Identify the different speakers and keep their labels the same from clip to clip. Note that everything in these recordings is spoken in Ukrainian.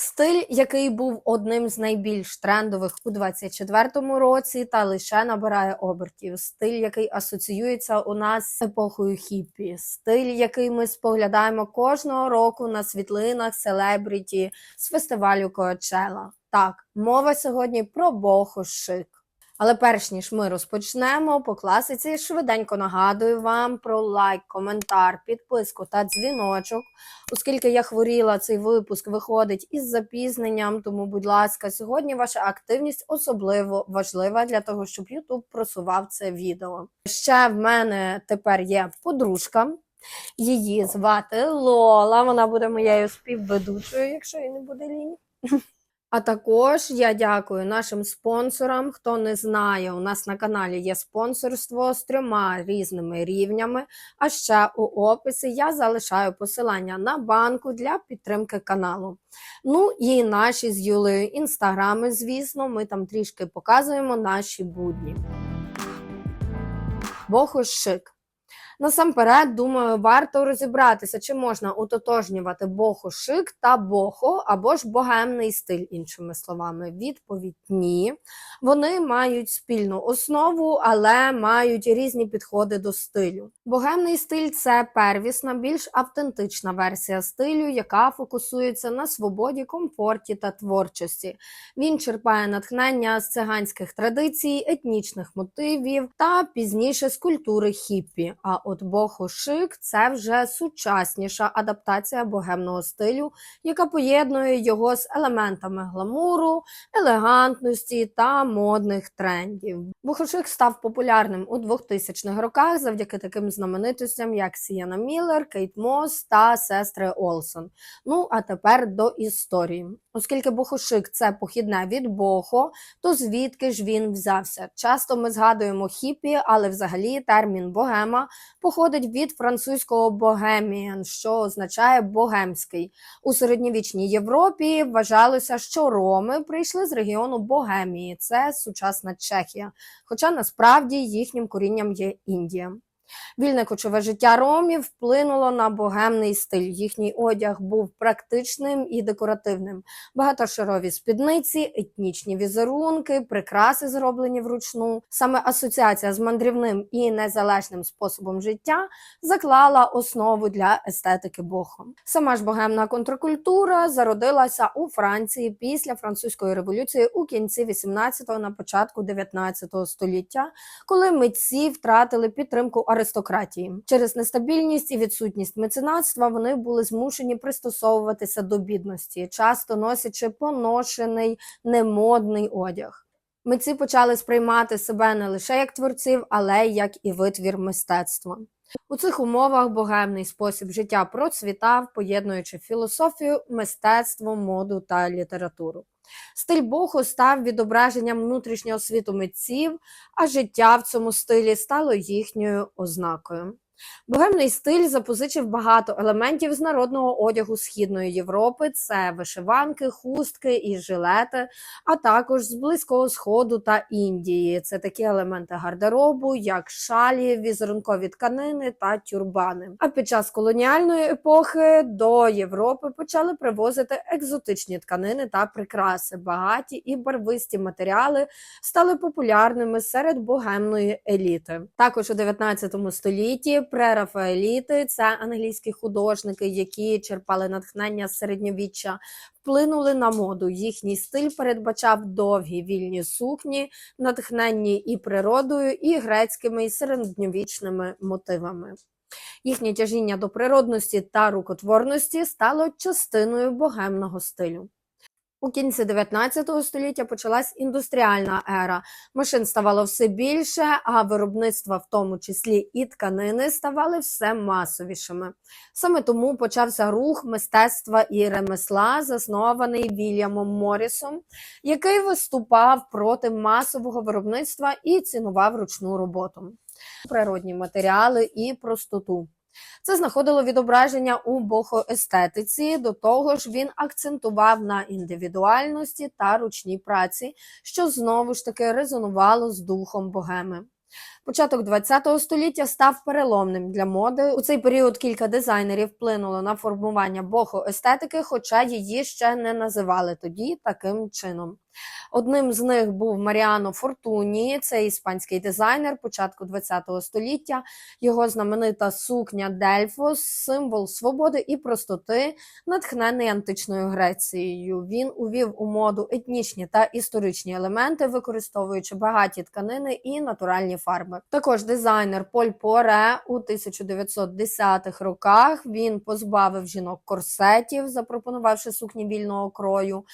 Speaker 1: Стиль, який був одним з найбільш трендових у 24-му році, та лише набирає обертів. Стиль, який асоціюється у нас з епохою хіппі. Стиль, який ми споглядаємо кожного року на світлинах селебріті з фестивалю Коачела. Так, мова сьогодні про бохо шик. Але перш ніж ми розпочнемо, по класиці швиденько нагадую вам про лайк, коментар, підписку та дзвіночок. Оскільки я хворіла, цей випуск виходить із запізненням. Тому, будь ласка, сьогодні ваша активність особливо важлива для того, щоб YouTube просував це відео. Ще в мене тепер є подружка. Її звати Лола. Вона буде моєю співведучою, якщо їй не буде лінь. А також я дякую нашим спонсорам. Хто не знає, у нас на каналі є спонсорство з трьома різними рівнями. А ще у описі я залишаю посилання на банку для підтримки каналу. Ну і наші з Юлею інстаграми, звісно, ми там трішки показуємо наші будні. Бохошик. Насамперед, думаю, варто розібратися, чи можна утотожнювати бохо-шик та бохо або ж богемний стиль, іншими словами. Відповідь ні. Вони мають спільну основу, але мають різні підходи до стилю. Богемний стиль це первісна, більш автентична версія стилю, яка фокусується на свободі, комфорті та творчості. Він черпає натхнення з циганських традицій, етнічних мотивів та пізніше з культури хіппі. А от бохо-шик – це вже сучасніша адаптація богемного стилю, яка поєднує його з елементами гламуру, елегантності та модних трендів. Бохошик став популярним у 2000-х роках завдяки таким знаменитостям, як Сієна Міллер, Кейт Мос та сестри Олсон. Ну а тепер до історії. Оскільки бохошик це похідне від бохо, то звідки ж він взявся? Часто ми згадуємо хіпі, але взагалі термін богема походить від французького богеміан, що означає богемський. У середньовічній Європі вважалося, що роми прийшли з регіону Богемії, це сучасна Чехія. Хоча насправді їхнім корінням є Індія. Вільне кочове життя ромів вплинуло на богемний стиль. Їхній одяг був практичним і декоративним. Багатошарові спідниці, етнічні візерунки, прикраси, зроблені вручну. Саме асоціація з мандрівним і незалежним способом життя заклала основу для естетики бохо. Сама ж богемна контркультура зародилася у Франції після французької революції у кінці 18-го, на початку 19 століття, коли митці втратили підтримку аристократії. Через нестабільність і відсутність меценатства вони були змушені пристосовуватися до бідності, часто носячи поношений немодний одяг. Митці почали сприймати себе не лише як творців, але як і витвір мистецтва. У цих умовах богемний спосіб життя процвітав, поєднуючи філософію, мистецтво, моду та літературу. Стиль боху став відображенням внутрішнього світу митців, а життя в цьому стилі стало їхньою ознакою. Богемний стиль запозичив багато елементів з народного одягу Східної Європи: це вишиванки, хустки і жилети, а також з Близького Сходу та Індії. Це такі елементи гардеробу, як шалі, візерункові тканини та тюрбани. А під час колоніальної епохи до Європи почали привозити екзотичні тканини та прикраси. Багаті і барвисті матеріали стали популярними серед богемної еліти. Також у 19 столітті прерафаеліти, це англійські художники, які черпали натхнення з середньовіччя, вплинули на моду. Їхній стиль передбачав довгі вільні сукні, натхненні і природою, і грецькими і середньовічними мотивами. Їхнє тяжіння до природності та рукотворності стало частиною богемного стилю. У кінці 19 століття почалась індустріальна ера. Машин ставало все більше, а виробництва, в тому числі і тканини, ставали все масовішими. Саме тому почався рух мистецтва і ремесла, заснований Вільямом Моррісом, який виступав проти масового виробництва і цінував ручну роботу, природні матеріали і простоту. Це знаходило відображення у бохоестетиці. До того ж, він акцентував на індивідуальності та ручній праці, що знову ж таки резонувало з духом богеми. Початок ХХ століття став переломним для моди. У цей період кілька дизайнерів вплинуло на формування бохо-естетики, хоча її ще не називали тоді таким чином. Одним з них був Маріано Фортуні, це іспанський дизайнер початку ХХ століття. Його знаменита сукня Дельфос, символ свободи і простоти, натхнений античною Грецією. Він увів у моду етнічні та історичні елементи, використовуючи багаті тканини і натуральні фарби. Також дизайнер Поль Поре у 1910-х роках він позбавив жінок корсетів, запропонувавши сукні вільного крою.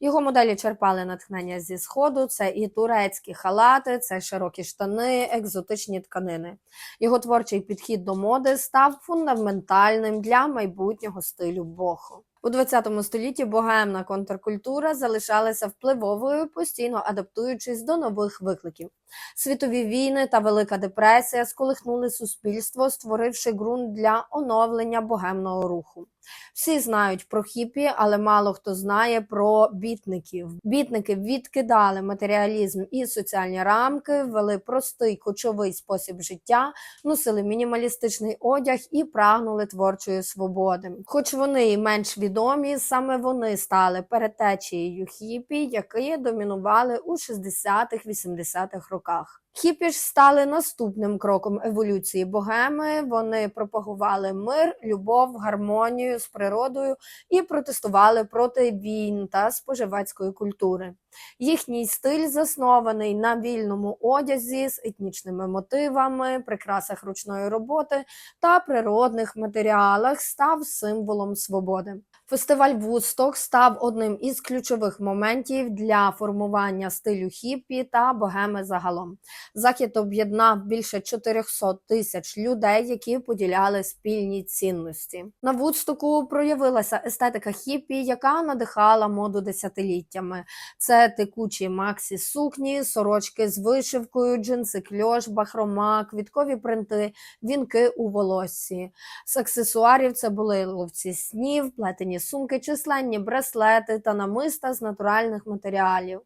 Speaker 1: Його моделі черпали натхнення зі сходу. Це і турецькі халати, це широкі штани, екзотичні тканини. Його творчий підхід до моди став фундаментальним для майбутнього стилю бохо. У 20 столітті богемна контркультура залишалася впливовою, постійно адаптуючись до нових викликів. Світові війни та Велика депресія сколихнули суспільство, створивши ґрунт для оновлення богемного руху. Всі знають про хіпі, але мало хто знає про бітників. Бітники відкидали матеріалізм і соціальні рамки, ввели простий кочовий спосіб життя, носили мінімалістичний одяг і прагнули творчої свободи. Хоч вони і менш відомі, саме вони стали перетечією хіпі, які домінували у 60-х-80-х роках. Хіпі ж стали наступним кроком еволюції богеми. Вони пропагували мир, любов, гармонію з природою і протестували проти війн та споживацької культури. Їхній стиль заснований на вільному одязі з етнічними мотивами, прикрасах ручної роботи та природних матеріалах, став символом свободи. Фестиваль Вудсток став одним із ключових моментів для формування стилю хіппі та богеми загалом. Захід об'єднав більше 400 тисяч людей, які поділяли спільні цінності. На Вудстоку проявилася естетика хіппі, яка надихала моду десятиліттями. Це текучі максі сукні, сорочки з вишивкою, джинси кльош, бахрома, квіткові принти, вінки у волоссі. З аксесуарів це були ловці снів, плетені сумки, численні браслети та намиста з натуральних матеріалів.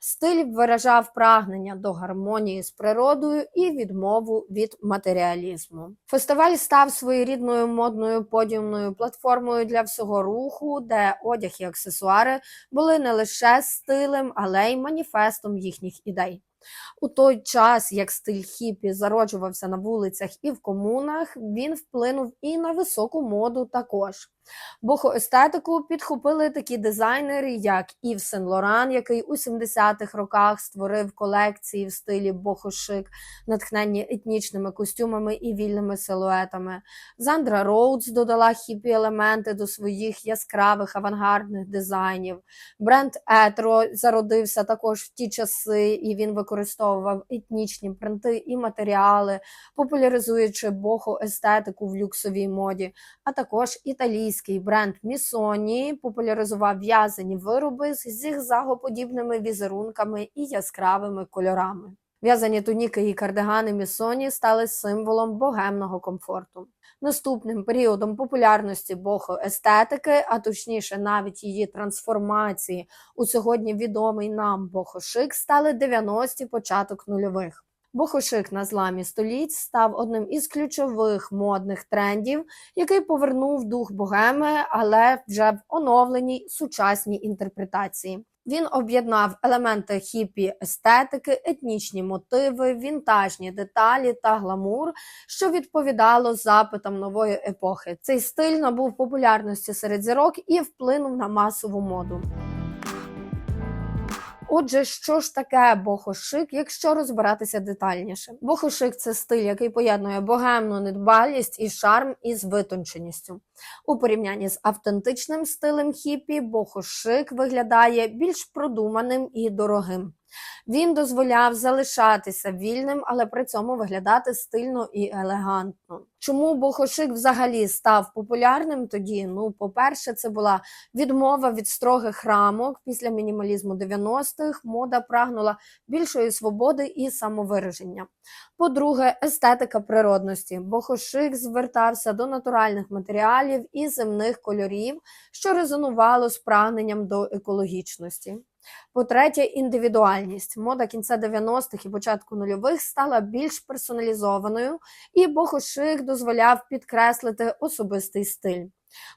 Speaker 1: Стиль виражав прагнення до гармонії з природою і відмову від матеріалізму. Фестиваль став своєрідною модною подіумною платформою для всього руху, де одяг і аксесуари були не лише стилем, але й маніфестом їхніх ідей. У той час, як стиль хіпі зароджувався на вулицях і в комунах, він вплинув і на високу моду також. Бохоестетику підхопили такі дизайнери, як Ів Сен Лоран, який у 70-х роках створив колекції в стилі бохошик, натхненні етнічними костюмами і вільними силуетами. Зандра Роудс додала хіпі елементи до своїх яскравих авангардних дизайнів. Бренд Етро зародився також в ті часи, і він використовував етнічні принти і матеріали, популяризуючи бохоестетику в люксовій моді, а також італійські Італійський бренд Місоні популяризував в'язані вироби з зігзагоподібними візерунками і яскравими кольорами. В'язані туніки і кардигани Місоні стали символом богемного комфорту. Наступним періодом популярності бохоестетики, а точніше навіть її трансформації у сьогодні відомий нам бохошик, стали 90-ті початок нульових. Бохошик на зламі століть став одним із ключових модних трендів, який повернув дух богеми, але вже в оновленій сучасній інтерпретації. Він об'єднав елементи хіпі естетики, етнічні мотиви, вінтажні деталі та гламур, що відповідало запитам нової епохи. Цей стиль набув популярності серед зірок і вплинув на масову моду. Отже, що ж таке бохошик, якщо розбиратися детальніше? Бохошик це стиль, який поєднує богемну недбалість і шарм із витонченістю. У порівнянні з автентичним стилем хіпі, бохошик виглядає більш продуманим і дорогим. Він дозволяв залишатися вільним, але при цьому виглядати стильно і елегантно. Чому бохошик взагалі став популярним тоді? Ну, по-перше, це була відмова від строгих рамок після мінімалізму 90-х. Мода прагнула більшої свободи і самовираження. По-друге, естетика природності. Бохошик звертався до натуральних матеріалів і земних кольорів, що резонувало з прагненням до екологічності. По-третє, індивідуальність. Мода кінця 90-х і початку нульових стала більш персоналізованою, і бохошик дозволяв підкреслити особистий стиль.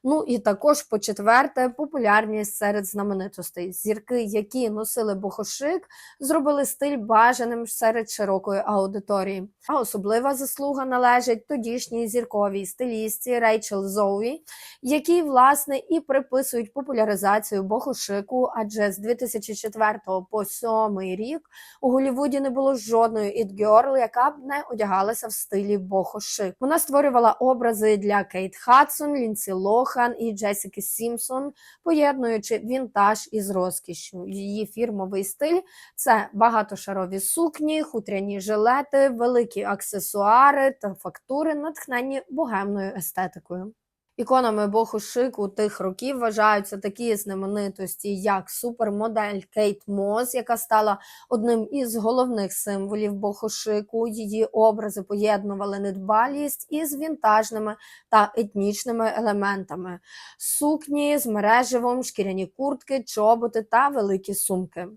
Speaker 1: Ну і також, по четверте, популярність серед знаменитостей. Зірки, які носили бохошик, зробили стиль бажаним серед широкої аудиторії. А особлива заслуга належить тодішній зірковій стилістці Рейчел Зоуі, якій, власне, і приписують популяризацію бохошику, адже з 2004 по 2007 рік у Голлівуді не було жодної іт-герл, яка б не одягалася в стилі бохошик. Вона створювала образи для Кейт Хадсон, Лінсі Лохан і Джесіки Сімпсон, поєднуючи вінтаж із розкішшю. Її фірмовий стиль це багатошарові сукні, хутряні жилети, великі аксесуари та фактури, натхнені богемною естетикою. Іконами боху шику тих років вважаються такі знаменитості, як супермодель Кейт Мос, яка стала одним із головних символів боху шику. Її образи поєднували недбалість із вінтажними та етнічними елементами: сукні з мереживом, шкіряні куртки, чоботи та великі сумки.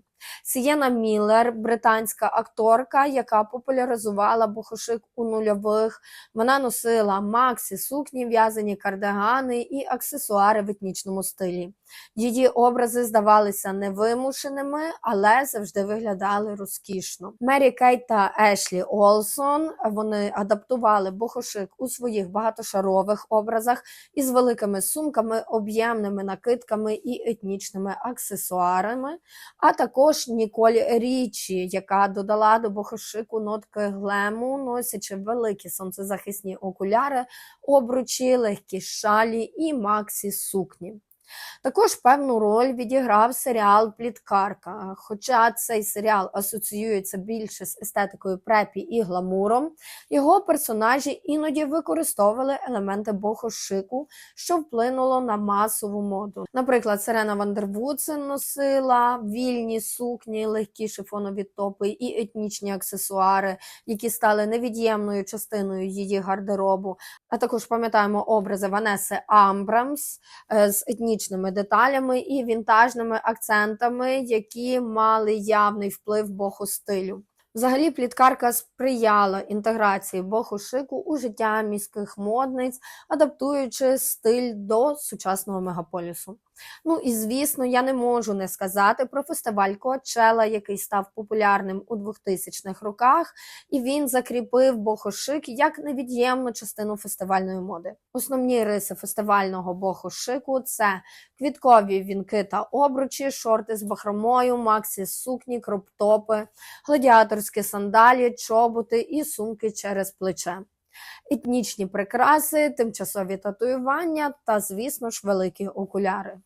Speaker 1: Сієна Міллер, британська акторка, яка популяризувала бухошик у нульових. Вона носила максі, сукні, в'язані кардигани і аксесуари в етнічному стилі. Її образи здавалися невимушеними, але завжди виглядали розкішно. Мері Кейт та Ешлі Олсон вони адаптували бухошик у своїх багатошарових образах із великими сумками, об'ємними накидками і етнічними аксесуарами, а також Ніколь Річі, яка додала до бохошику нотки глему, носячи великі сонцезахисні окуляри, обручі, легкі шалі і максі сукні. Також певну роль відіграв серіал Пліткарка. Хоча цей серіал асоціюється більше з естетикою препі і гламуром, його персонажі іноді використовували елементи бохошику, що вплинуло на масову моду. Наприклад, Сирена Вандервудсен носила вільні сукні, легкі шифонові топи і етнічні аксесуари, які стали невід'ємною частиною її гардеробу. А також пам'ятаємо образи Ванеси Амбрамс е, з етнічними деталями і вінтажними акцентами, які мали явний вплив боху стилю. Взагалі, пліткарка сприяла інтеграції боху шику у життя міських модниць, адаптуючи стиль до сучасного мегаполісу. Ну і звісно, я не можу не сказати про фестиваль Коачела, який став популярним у 2000-х роках, і він закріпив бохошик як невід'ємну частину фестивальної моди. Основні риси фестивального бохошику це квіткові вінки та обручі, шорти з бахромою, максі сукні, кроптопи, гладіаторські сандалі, чоботи і сумки через плече. Етнічні прикраси, тимчасові татуювання та, звісно ж, великі окуляри.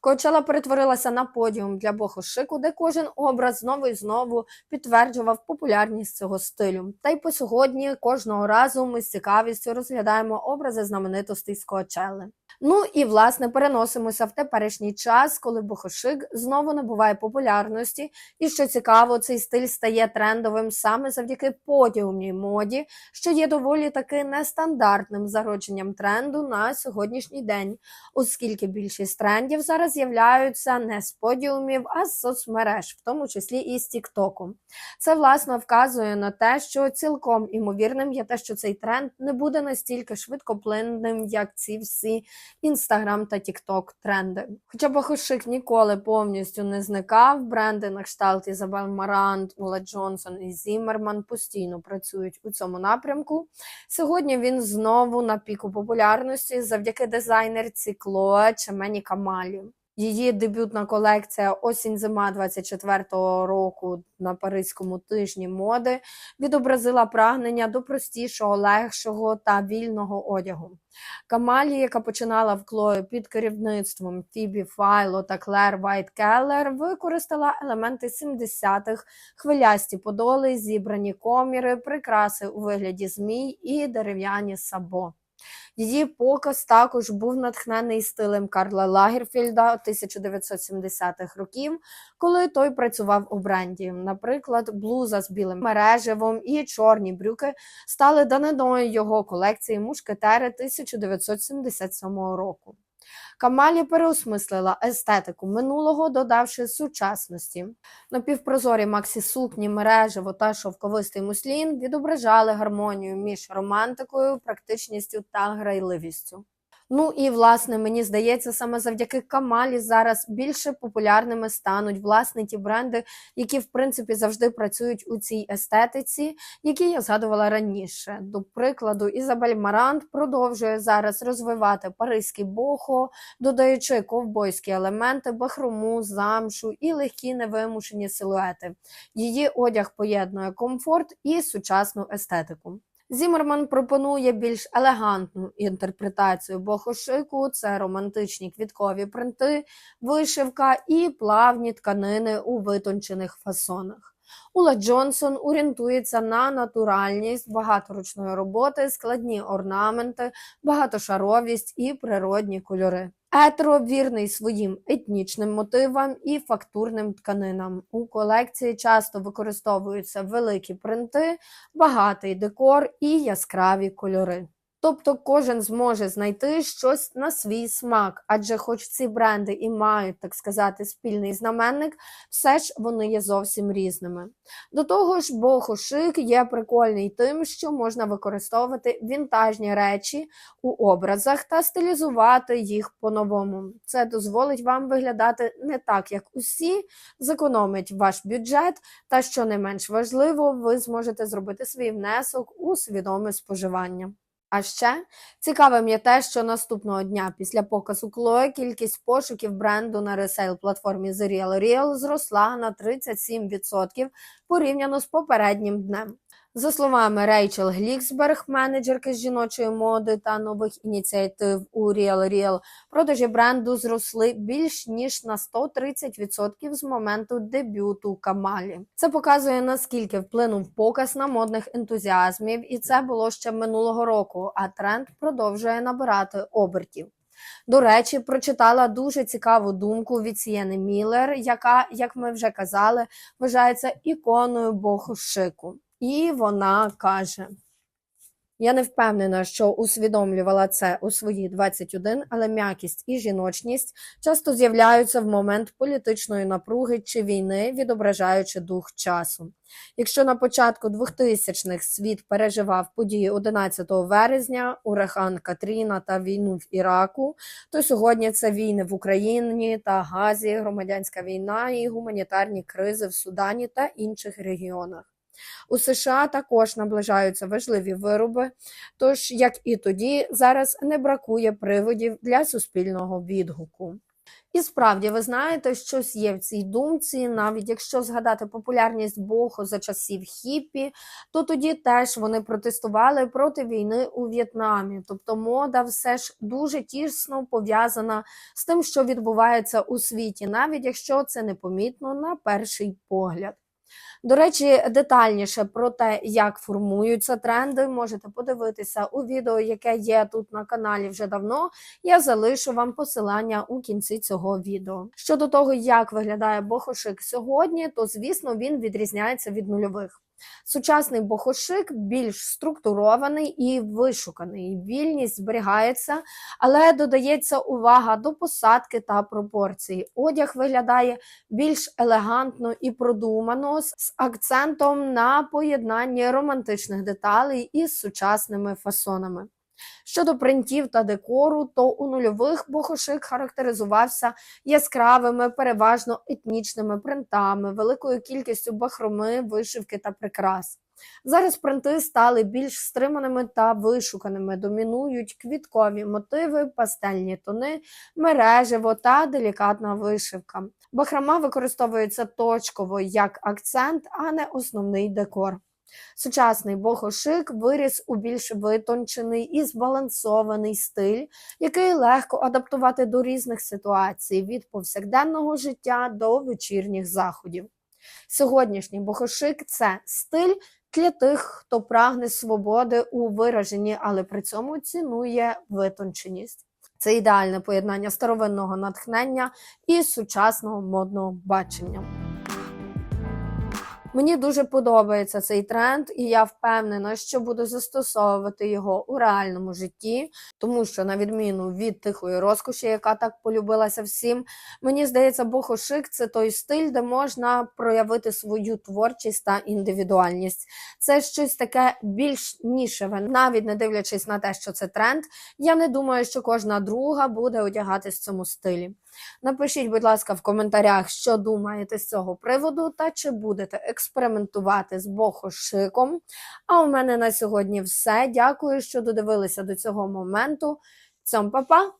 Speaker 1: Коачела перетворилася на подіум для бохошику, де кожен образ знову і знову підтверджував популярність цього стилю. Та й по сьогодні кожного разу ми з цікавістю розглядаємо образи знаменитостей з Коачели. Ну і власне переносимося в теперішній час, коли бохошик знову набуває популярності, і що цікаво, цей стиль стає трендовим саме завдяки подіумній моді, що є доволі таки нестандартним зародженням тренду на сьогоднішній день, оскільки більшість трендів зараз з'являються не з подіумів, а з соцмереж, в тому числі і з Тіктоку. Це власне вказує на те, що цілком імовірним є те, що цей тренд не буде настільки швидкоплинним, як ці всі інстаграм та тікток тренди. Хоча Бахушик ніколи повністю не зникав, бренди на кшталт Ізабель Марант, Ула Джонсон і Зіммерман постійно працюють у цьому напрямку. Сьогодні він знову на піку популярності завдяки дизайнерці Клоа Чемені Камалі. Її дебютна колекція осінь-зима 24-го року на Паризькому тижні моди відобразила прагнення до простішого, легшого та вільного одягу. Камалі, яка починала в Клої під керівництвом Фібі Файло та Клер Вайт Келлер, використала елементи 70-х, хвилясті подоли, зібрані коміри, прикраси у вигляді змій і дерев'яні сабо. Її показ також був натхнений стилем Карла Лагерфільда 1970-х років, коли той працював у бренді. Наприклад, блуза з білим мережевом і чорні брюки стали даниною його колекції мушкетери 1977 року. Камалі переосмислила естетику минулого, додавши сучасності. Напівпрозорі максі сукні, мережево та шовковистий муслін відображали гармонію між романтикою, практичністю та грайливістю. Ну і власне мені здається, саме завдяки Камалі зараз більше популярними стануть власне ті бренди, які в принципі завжди працюють у цій естетиці, які я згадувала раніше. До прикладу, Ізабель Марант продовжує зараз розвивати паризький бохо, додаючи ковбойські елементи, бахрому, замшу і легкі невимушені силуети. Її одяг поєднує комфорт і сучасну естетику. Зімерман пропонує більш елегантну інтерпретацію бохошику, це романтичні квіткові принти, вишивка і плавні тканини у витончених фасонах. Ула Джонсон орієнтується на натуральність, багаторучної роботи, складні орнаменти, багатошаровість і природні кольори. Етро вірний своїм етнічним мотивам і фактурним тканинам. У колекції часто використовуються великі принти, багатий декор і яскраві кольори. Тобто кожен зможе знайти щось на свій смак, адже хоч ці бренди і мають, так сказати, спільний знаменник, все ж вони є зовсім різними. До того ж, бохошик є прикольний тим, що можна використовувати вінтажні речі у образах та стилізувати їх по-новому. Це дозволить вам виглядати не так, як усі, зекономить ваш бюджет, та що не менш важливо, ви зможете зробити свій внесок у свідоме споживання. А ще цікавим є те, що наступного дня після показу Chloe кількість пошуків бренду на ресейл-платформі The Real Real зросла на 37% порівняно з попереднім днем. За словами Рейчел Гліксберг, менеджерки з жіночої моди та нових ініціатив у Real Real, продажі бренду зросли більш ніж на 130% з моменту дебюту Камалі. Це показує наскільки вплинув показ на модних ентузіазмів, і це було ще минулого року. А тренд продовжує набирати обертів. До речі, прочитала дуже цікаву думку від Сієни Міллер, яка, як ми вже казали, вважається іконою богу шику. І вона каже: Я не впевнена, що усвідомлювала це у свої 21, але м'якість і жіночність часто з'являються в момент політичної напруги чи війни, відображаючи дух часу. Якщо на початку 2000-х світ переживав події 11 вересня, ураган Катріна та війну в Іраку, то сьогодні це війни в Україні та Газі, громадянська війна і гуманітарні кризи в Судані та інших регіонах. У США також наближаються важливі вироби, тож, як і тоді, зараз не бракує приводів для суспільного відгуку. І справді, ви знаєте, щось є в цій думці, навіть якщо згадати популярність Бохо за часів хіппі, то тоді теж вони протестували проти війни у В'єтнамі. Тобто мода все ж дуже тісно пов'язана з тим, що відбувається у світі, навіть якщо це непомітно на перший погляд. До речі, детальніше про те, як формуються тренди, можете подивитися у відео, яке є тут на каналі вже давно. Я залишу вам посилання у кінці цього відео. Щодо того, як виглядає бохошик сьогодні, то звісно він відрізняється від нульових. Сучасний бохошик більш структурований і вишуканий. Вільність зберігається, але додається увага до посадки та пропорцій. Одяг виглядає більш елегантно і продумано, з акцентом на поєднанні романтичних деталей із сучасними фасонами. Щодо принтів та декору, то у нульових бохошик характеризувався яскравими, переважно етнічними принтами, великою кількістю бахроми, вишивки та прикрас. Зараз принти стали більш стриманими та вишуканими, домінують квіткові мотиви, пастельні тони, мережево та делікатна вишивка. Бахрома використовується точково як акцент, а не основний декор. Сучасний бохошик виріс у більш витончений і збалансований стиль, який легко адаптувати до різних ситуацій від повсякденного життя до вечірніх заходів. Сьогоднішній бохошик це стиль для тих, хто прагне свободи у вираженні, але при цьому цінує витонченість. Це ідеальне поєднання старовинного натхнення і сучасного модного бачення. Мені дуже подобається цей тренд, і я впевнена, що буду застосовувати його у реальному житті, тому що, на відміну від тихої розкоші, яка так полюбилася всім, мені здається, бохошик це той стиль, де можна проявити свою творчість та індивідуальність. Це щось таке більш нішеве, навіть не дивлячись на те, що це тренд. Я не думаю, що кожна друга буде одягатись в цьому стилі. Напишіть, будь ласка, в коментарях, що думаєте з цього приводу, та чи будете експериментувати з бохошиком. А у мене на сьогодні все. Дякую, що додивилися до цього моменту. Цьом па-па!